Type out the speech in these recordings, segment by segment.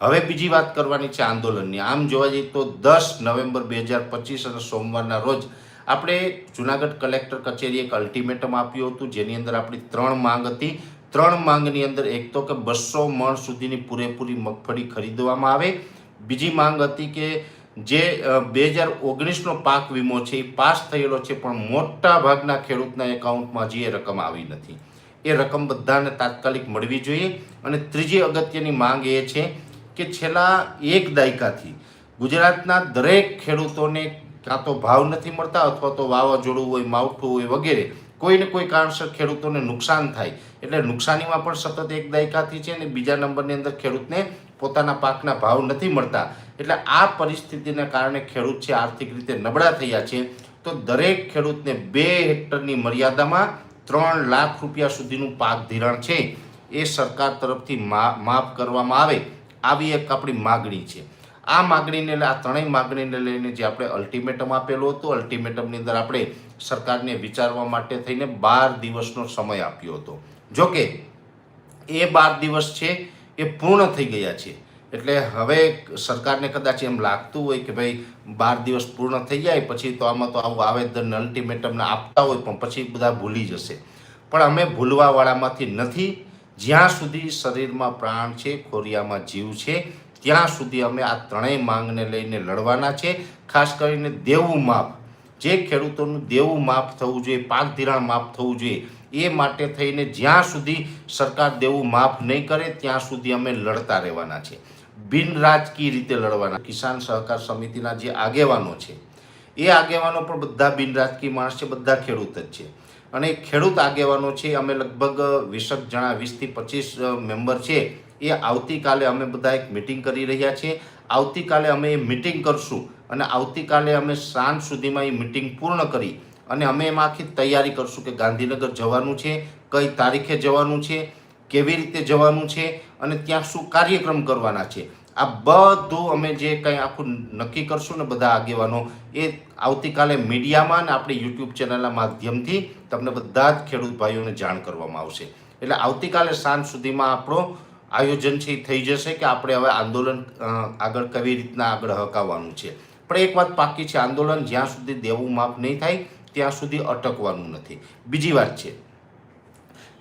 હવે બીજી વાત કરવાની છે આંદોલનની. આમ જોવા જઈએ તો દસ નવેમ્બર બે હજાર પચીસ અને સોમવારના રોજ આપણે જુનાગઢ કલેક્ટર કચેરીએ એક અલ્ટિમેટમ આપ્યું હતું, જેની અંદર આપણી ત્રણ માંગ હતી. ત્રણ માંગની અંદર એક તો કે બસો મણ સુધીની પૂરેપૂરી મગફળી ખરીદવામાં આવે. બીજી માંગ હતી કે જે બે હજાર ઓગણીસનો પાક વીમો છે એ પાસ થયેલો છે, પણ મોટા ભાગના ખેડૂતના એકાઉન્ટમાં હજી એ રકમ આવી નથી. એ રકમ બધાને તાત્કાલિક મળવી જોઈએ. અને ત્રીજી અગત્યની માંગ એ છે કે છેલ્લા એક દાયકાથી ગુજરાતના દરેક ખેડૂતોને કાં તો ભાવ નથી મળતા અથવા તો વાવાઝોડું હોય, માવઠું હોય વગેરે કોઈને કોઈ કારણસર ખેડૂતોને નુકસાન થાય. એટલે નુકસાનીમાં પણ સતત એક દાયકાથી છે અને બીજા નંબરની અંદર ખેડૂતને પોતાના પાકના ભાવ નથી મળતા. એટલે આ પરિસ્થિતિને કારણે ખેડૂત છે આર્થિક રીતે નબળા થયા છે. તો દરેક ખેડૂતને બે હેક્ટરની મર્યાદામાં ત્રણ લાખ રૂપિયા સુધીનું પાક ધિરાણ છે. એ સરકાર તરફથી માફ કરવામાં આવે. આવી એક આપણી માગણી છે. આ માગણીને આ ત્રણેય માગણીને લઈને જે આપણે અલ્ટિમેટમ આપેલું હતું અલ્ટિમેટમની અંદર આપણે સરકારને વિચારવા માટે થઈને બાર દિવસનો સમય આપ્યો હતો. જોકે, એ બાર દિવસ છે, એ પૂર્ણ થઈ ગયા છે. એટલે હવે સરકારને કદાચ એમ લાગતું હોય કે ભાઈ, બાર દિવસ પૂર્ણ થઈ જાય, પછી તો આમાં તો આવું આવેદન અલ્ટિમેટમને આપતા હોય, પણ પછી બધા ભૂલી જશે. પણ અમે ભૂલવાવાળામાંથી નથી જ્યાં સુધી શરીરમાં પ્રાણ છે, ખોરિયામાં જીવ છે, ત્યાં સુધી અમે આ ત્રણેય માંગને લઈને લડવાના છે. ખાસ કરીને દેવું માફ જે ખેડૂતોનું દેવું માફ થવું જોઈએ પાક ધિરાણ માફ થવું જોઈએ, એ માટે થઈને જ્યાં સુધી સરકાર દેવું માફ નહીં કરે, ત્યાં સુધી અમે લડતા રહેવાના છે. બિન રાજકીય રીતે લડવાના. કિસાન સહકાર સમિતિના જે આગેવાનો છે, એ આગેવાનો પણ બધા બિન રાજકીય માણસ છે, બધા ખેડૂત જ છે. અને ખેડૂત આગેવાનો છે, અમે લગભગ વીસક જણા, વીસથી પચીસ મેમ્બર છે. એ આવતીકાલે અમે બધા એક મિટિંગ કરી રહ્યા છીએ. આવતીકાલે અમે એ મિટિંગ કરશું અને આવતીકાલે અમે સાંજ સુધીમાં એ મિટિંગ પૂર્ણ કરી અને અમે એમાં આખી તૈયારી કરશું કે ગાંધીનગર જવાનું છે, કઈ તારીખે જવાનું છે, કેવી રીતે જવાનું છે અને ત્યાં શું કાર્યક્રમ કરવાના છે. આ બધું અમે જે કંઈ આખું નક્કી કરશું ને બધા આગેવાનો, એ આવતીકાલે મીડિયામાં અને આપણી યુટ્યુબ ચેનલના માધ્યમથી તમને બધા જ ખેડૂત ભાઈઓને જાણ કરવામાં આવશે. એટલે આવતીકાલે સાંજ સુધીમાં આપણો આયોજન છે એ થઈ જશે કે આપણે હવે આંદોલન આગળ કેવી રીતના આગળ હકાવવાનું છે. પણ એક વાત પાકી છે, આંદોલન જ્યાં સુધી દેવું માફ નહીં થાય, ત્યાં સુધી અટકવાનું નથી. બીજી વાત છે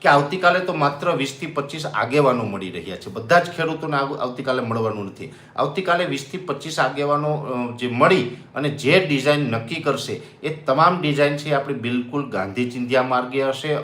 કે આવતીકાલે તો માત્ર વીસથી પચીસ આગેવાનો મળી રહ્યા છે. બધા જ ખેડૂતોને આવતીકાલે મળવાનું નથી. આવતીકાલે વીસથી પચીસ આગેવાનો જે મળી અને જે ડિઝાઇન નક્કી કરશે, એ તમામ ડિઝાઇન છે આપણી બિલકુલ ગાંધી ચિંધ્યા માર્ગે હશે.